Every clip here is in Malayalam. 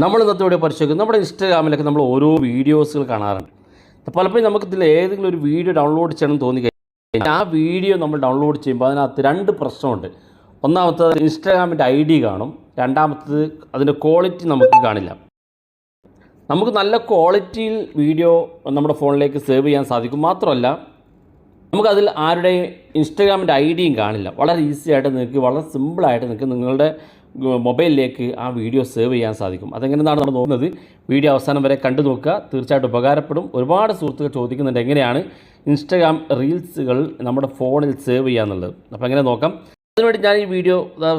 നമ്മൾ ഇന്നത്തെ വീഡിയോ പരിശോധിക്കും. നമ്മുടെ ഇൻസ്റ്റാഗ്രാമിലൊക്കെ നമ്മൾ ഓരോ വീഡിയോസുകൾ കാണാറുണ്ട്. പലപ്പോഴും നമുക്ക് ഇതിൽ ഏതെങ്കിലും ഒരു വീഡിയോ ഡൗൺലോഡ് ചെയ്യണം തോന്നി കഴിഞ്ഞാൽ ആ വീഡിയോ നമ്മൾ ഡൗൺലോഡ് ചെയ്യുമ്പോൾ അതിനകത്ത് രണ്ട് പ്രശ്നമുണ്ട്. ഒന്നാമത്തത് ഇൻസ്റ്റാഗ്രാമിന്റെ ഐ ഡി കാണും. രണ്ടാമത്തത് അതിന്റെ ക്വാളിറ്റി നമുക്ക് കാണില്ല. നമുക്ക് നല്ല ക്വാളിറ്റിയിൽ വീഡിയോ നമ്മുടെ ഫോണിലേക്ക് സേവ് ചെയ്യാൻ സാധിക്കും. മാത്രമല്ല നമുക്കതിൽ ആരുടെയും ഇൻസ്റ്റഗ്രാമിന്റെ ഐ ഡിയും കാണില്ല. വളരെ ഈസി ആയിട്ട് നിങ്ങൾക്ക് വളരെ സിമ്പിളായിട്ട് നിങ്ങൾക്ക് നിങ്ങളുടെ മൊബൈലിലേക്ക് ആ വീഡിയോ സേവ് ചെയ്യാൻ സാധിക്കും. അതെങ്ങനെയാണ് നമ്മൾ നോക്കുന്നത്. വീഡിയോ അവസാനം വരെ കണ്ടു നോക്കുക. തീർച്ചയായിട്ടും ഉപകാരപ്പെടും. ഒരുപാട് സുഹൃത്തുക്കൾ ചോദിക്കുന്നുണ്ട് എങ്ങനെയാണ് ഇൻസ്റ്റഗ്രാം റീൽസുകൾ നമ്മുടെ ഫോണിൽ സേവ് ചെയ്യുക എന്നുള്ളത്. അപ്പോൾ എങ്ങനെ നോക്കാം. അതിനുവേണ്ടി ഞാൻ ഈ വീഡിയോ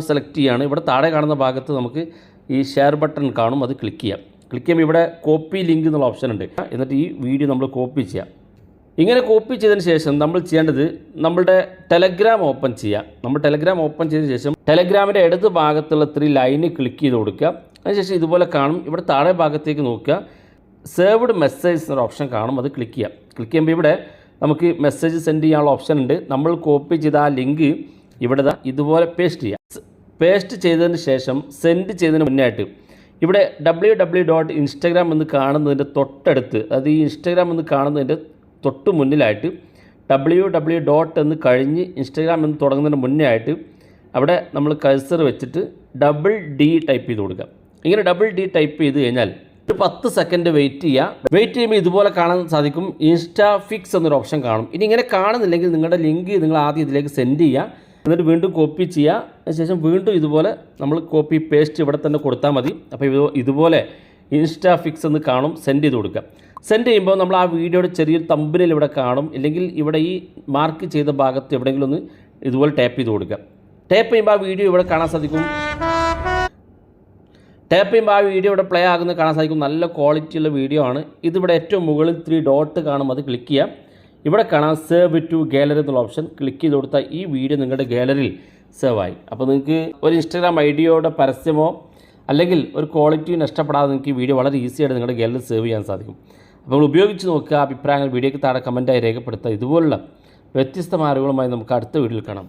സെലക്ട് ചെയ്യുകയാണ് ഇവിടെ താഴെ കാണുന്ന ഭാഗത്ത് നമുക്ക് ഈ ഷെയർ ബട്ടൺ കാണും. അത് ക്ലിക്ക് ചെയ്യാം. ക്ലിക്ക് ചെയ്യുമ്പോൾ ഇവിടെ കോപ്പി ലിങ്ക് എന്നുള്ള ഓപ്ഷൻ ഉണ്ട്. എന്നിട്ട് ഈ വീഡിയോ നമ്മൾ കോപ്പി ചെയ്യാം. ഇങ്ങനെ കോപ്പി ചെയ്തതിന് ശേഷം നമ്മൾ ചെയ്യേണ്ടത് നമ്മളുടെ ടെലഗ്രാം ഓപ്പൺ ചെയ്യാം. നമ്മൾ ടെലഗ്രാം ഓപ്പൺ ചെയ്തതിന് ശേഷം ടെലഗ്രാമിന്റെ ഇടത് ഭാഗത്തുള്ള ത്രീ ലൈന് ക്ലിക്ക് ചെയ്ത് കൊടുക്കുക. അതിനുശേഷം ഇതുപോലെ കാണും. ഇവിടെ താഴെ ഭാഗത്തേക്ക് നോക്കുക. സേവ്ഡ് മെസ്സേജ് എന്നൊരു ഓപ്ഷൻ കാണും. അത് ക്ലിക്ക് ചെയ്യാം. ക്ലിക്ക് ചെയ്യുമ്പോൾ ഇവിടെ നമുക്ക് മെസ്സേജ് സെൻഡ് ചെയ്യാനുള്ള ഓപ്ഷൻ ഉണ്ട്. നമ്മൾ കോപ്പി ചെയ്ത ആ ലിങ്ക് ഇവിടെ ഇതുപോലെ പേസ്റ്റ് ചെയ്യാം. പേസ്റ്റ് ചെയ്തതിന് ശേഷം സെൻഡ് ചെയ്തതിന് മുന്നായിട്ട് ഇവിടെ ഡബ്ല്യൂ ഡബ്ല്യൂ ഡോട്ട് ഇൻസ്റ്റഗ്രാം എന്ന് കാണുന്നതിന്റെ തൊട്ടടുത്ത് അതായത് ഈ ഇൻസ്റ്റഗ്രാം എന്ന് കാണുന്നതിന്റെ തൊട്ട് മുന്നിലായിട്ട് ഡബ്ല്യു ഡബ്ല്യു ഡോട്ട് എന്ന് കഴിഞ്ഞ് ഇൻസ്റ്റാഗ്രാം എന്ന് തുടങ്ങുന്നതിന് മുന്നേ ആയിട്ട് അവിടെ നമ്മൾ കഴ്സർ വെച്ചിട്ട് ഡബിൾ ഡി ടൈപ്പ് ചെയ്ത് കൊടുക്കുക. ഇങ്ങനെ ഡബിൾ ഡി ടൈപ്പ് ചെയ്ത് കഴിഞ്ഞാൽ ഒരു പത്ത് സെക്കൻഡ് വെയിറ്റ് ചെയ്യുക. വെയിറ്റ് ചെയ്യുമ്പോൾ ഇതുപോലെ കാണാൻ സാധിക്കും. ഇൻസ്റ്റാ ഫിക്സ് എന്നൊരു ഓപ്ഷൻ കാണും. ഇനി ഇങ്ങനെ കാണുന്നില്ലെങ്കിൽ നിങ്ങളുടെ ലിങ്ക് നിങ്ങൾ ആദ്യം ഇതിലേക്ക് സെൻഡ് ചെയ്യുക. എന്നിട്ട് വീണ്ടും കോപ്പി ചെയ്യുക. അതിനുശേഷം വീണ്ടും ഇതുപോലെ നമ്മൾ കോപ്പി പേസ്റ്റ് ഇവിടെ തന്നെ കൊടുത്താൽ മതി. അപ്പോൾ ഇതുപോലെ ഇൻസ്റ്റാ ഫിക്സ് എന്ന് കാണും. സെൻഡ് ചെയ്ത് കൊടുക്കുക. സെൻഡ് ചെയ്യുമ്പോൾ നമ്മൾ ആ വീഡിയോയുടെ ചെറിയൊരു തമ്പിനിൽ ഇവിടെ കാണും. ഇല്ലെങ്കിൽ ഇവിടെ ഈ മാർക്ക് ചെയ്ത ഭാഗത്ത് എവിടെയെങ്കിലും ഒന്ന് ഇതുപോലെ ടാപ്പ് ചെയ്ത് കൊടുക്കുക. ടാപ്പ് ചെയ്യുമ്പോൾ ആ വീഡിയോ ഇവിടെ കാണാൻ സാധിക്കും. ടാപ്പ് ചെയ്യുമ്പോൾ ആ വീഡിയോ ഇവിടെ പ്ലേ ആകുന്നത് കാണാൻ സാധിക്കും. നല്ല ക്വാളിറ്റിയുള്ള വീഡിയോ ആണ്. ഇതിവിടെ ഏറ്റവും മുകളിൽ ത്രീ ഡോട്ട് കാണും. അത് ക്ലിക്ക് ചെയ്യാം ഇവിടെ കാണാം സേവ് ടു ഗാലറി എന്നുള്ള ഓപ്ഷൻ ക്ലിക്ക് ചെയ്ത് കൊടുത്താൽ ഈ വീഡിയോ നിങ്ങളുടെ ഗാലറിയിൽ സേവ് ആയി. അപ്പോൾ നിങ്ങൾക്ക് ഒരു ഇൻസ്റ്റാഗ്രാം ഐഡിയോയുടെ പരസ്യമോ അല്ലെങ്കിൽ ഒരു ക്വാളിറ്റി നഷ്ടപ്പെടാതെ നിങ്ങൾക്ക് ഈ വീഡിയോ വളരെ ഈസിയായിട്ട് നിങ്ങളുടെ ഗാലറിയിൽ സേവ് ചെയ്യാൻ സാധിക്കും. നമ്മൾ ഉപയോഗിച്ച് നോക്കുക അഭിപ്രായങ്ങൾ വീഡിയോയ്ക്ക് താഴെ കമന്റായി രേഖപ്പെടുത്തുക. ഇതുപോലുള്ള വ്യത്യസ്തമായ അറിവുകളുമായി നമുക്ക് അടുത്ത വീഡിയോയിൽ കാണാം.